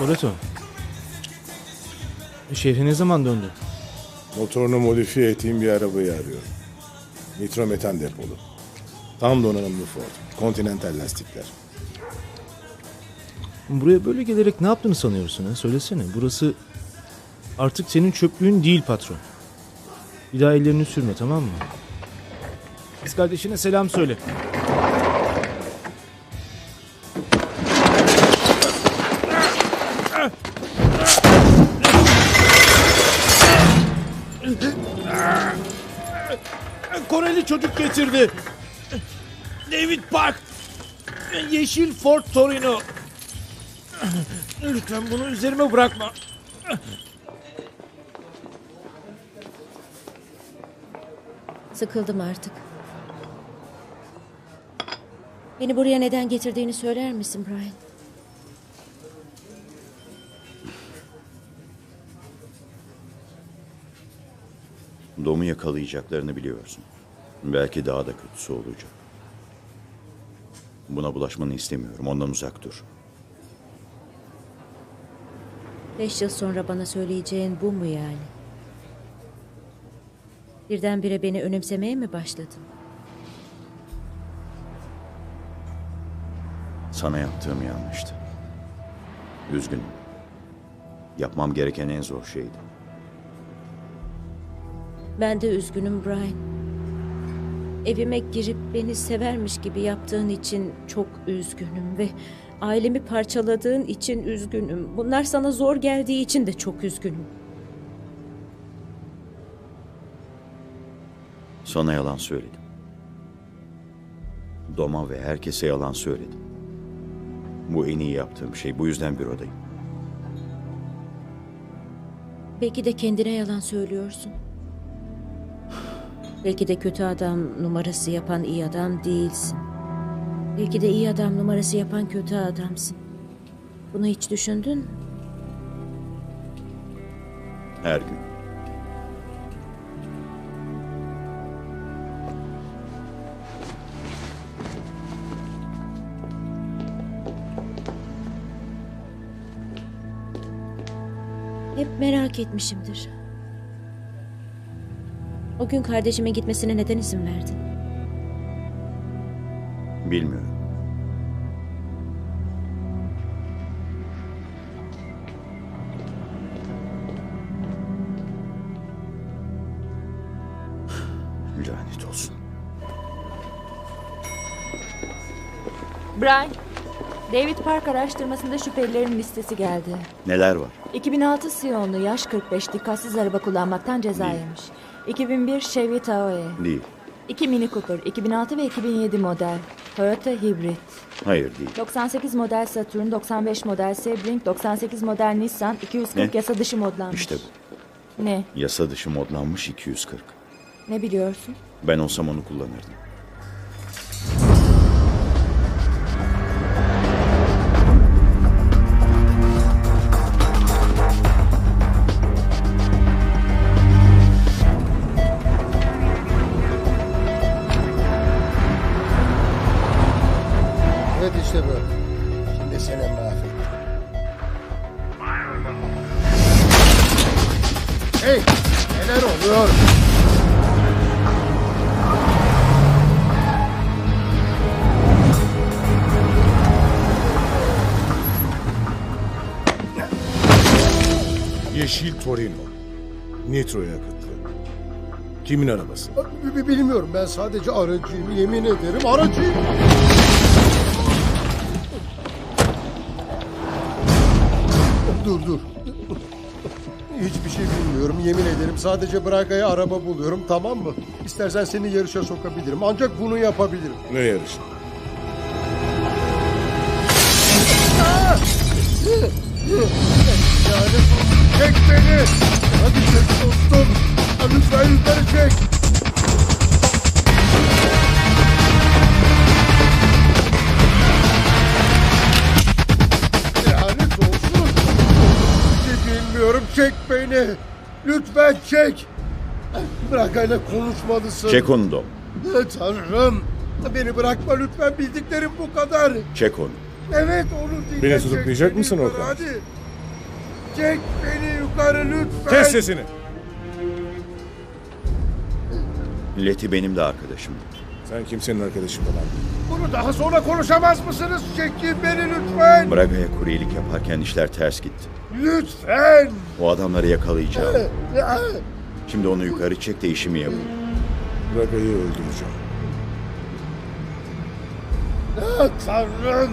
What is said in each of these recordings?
Toretto. Şehre ne zaman döndü? Motorunu modifiye ettiğim bir arabayı arıyorum. Nitrometan depolu. Tam donanımlı Ford. Continental lastikler. Buraya böyle gelerek ne yaptığını sanıyorsun ha? Söylesene. Burası artık senin çöplüğün değil patron. Bir daha ellerini sürme tamam mı? Kız kardeşine selam söyle. Koreli çocuk getirdi. David Park. Yeşil Ford Torino. Lütfen bunu üzerime bırakma. Sıkıldım artık. Beni buraya neden getirdiğini söyler misin Brian? Dom'u yakalayacaklarını biliyorsun. Belki daha da kötüsü olacak. Buna bulaşmanı istemiyorum. Ondan uzak dur. Beş yıl sonra bana söyleyeceğin bu mu yani? Birdenbire beni önemsemeye mi başladın? Sana yaptığım yanlıştı. Üzgünüm. Yapmam gereken en zor şeydi. Ben de üzgünüm Brian. Evime girip beni severmiş gibi yaptığın için çok üzgünüm ve ailemi parçaladığın için üzgünüm. Bunlar sana zor geldiği için de çok üzgünüm. Sana yalan söyledim. Dom'a ve herkese yalan söyledim. Bu en iyi yaptığım şey. Bu yüzden bürodayım. Belki de kendine yalan söylüyorsun. Belki de kötü adam numarası yapan iyi adam değilsin. Belki de iyi adam numarası yapan kötü adamsın. Bunu hiç düşündün mü? Her gün. Hep merak etmişimdir. O gün kardeşimin gitmesine neden izin verdin? Bilmiyorum. Lanet olsun. Brian, David Park araştırmasında şüphelilerin listesi geldi. Neler var? 2006 Siyonlu yaş 45 dikkatsiz araba kullanmaktan ceza yemiş. 2001 Chevy Tahoe, Değil. 2 Mini Cooper, 2006 ve 2007 model, Toyota Hybrid, Hayır değil. 98 model Saturn, 95 model Sebring, 98 model Nissan, 240 Ne? yasa dışı modlanmış. İşte bu. Ne? Yasa dışı modlanmış 240. Ne biliyorsun? Ben olsam onu kullanırdım. Evet işte böyle. Şimdi seni mahvettim. Hey! Neler oluyor? Yeşil Torino. Nitro yakıtlı. Kimin arabası? B- b- Bilmiyorum ben sadece aracıyım yemin ederim aracıyım. Dur dur. Hiçbir şey bilmiyorum yemin ederim. Sadece Braga'ya araba buluyorum tamam mı? İstersen seni yarışa sokabilirim. Ancak bunu yapabilirim. Ne yarışı? Çek beni. Hadi çek dostum. Lütfen yukarı çek. Beni. Lütfen çek. Bırakayla konuşmalısın. Çek onu Dom. Tanrım. Beni bırakma lütfen. Bildiklerim bu kadar. Çek onu. Evet onu dinle. Beni tutuklayacak mısın Okan? Hadi. Çek beni yukarı lütfen. Kes sesini. Leti benim de arkadaşım. Sen kimsenin arkadaşı falan. Bunu daha sonra konuşamaz mısınız? Çekin beni lütfen. Braga'ya kuryelik yaparken işler ters gitti. Lütfen. O adamları yakalayacağım. Şimdi onu yukarı çek de işimi yapayım. Braga'yı öldüreceğim. Ah, Tanrım.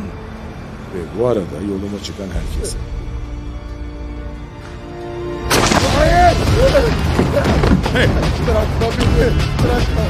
Ve bu arada yoluma çıkan herkese. Hayır. Bırakma beni. Bırakma.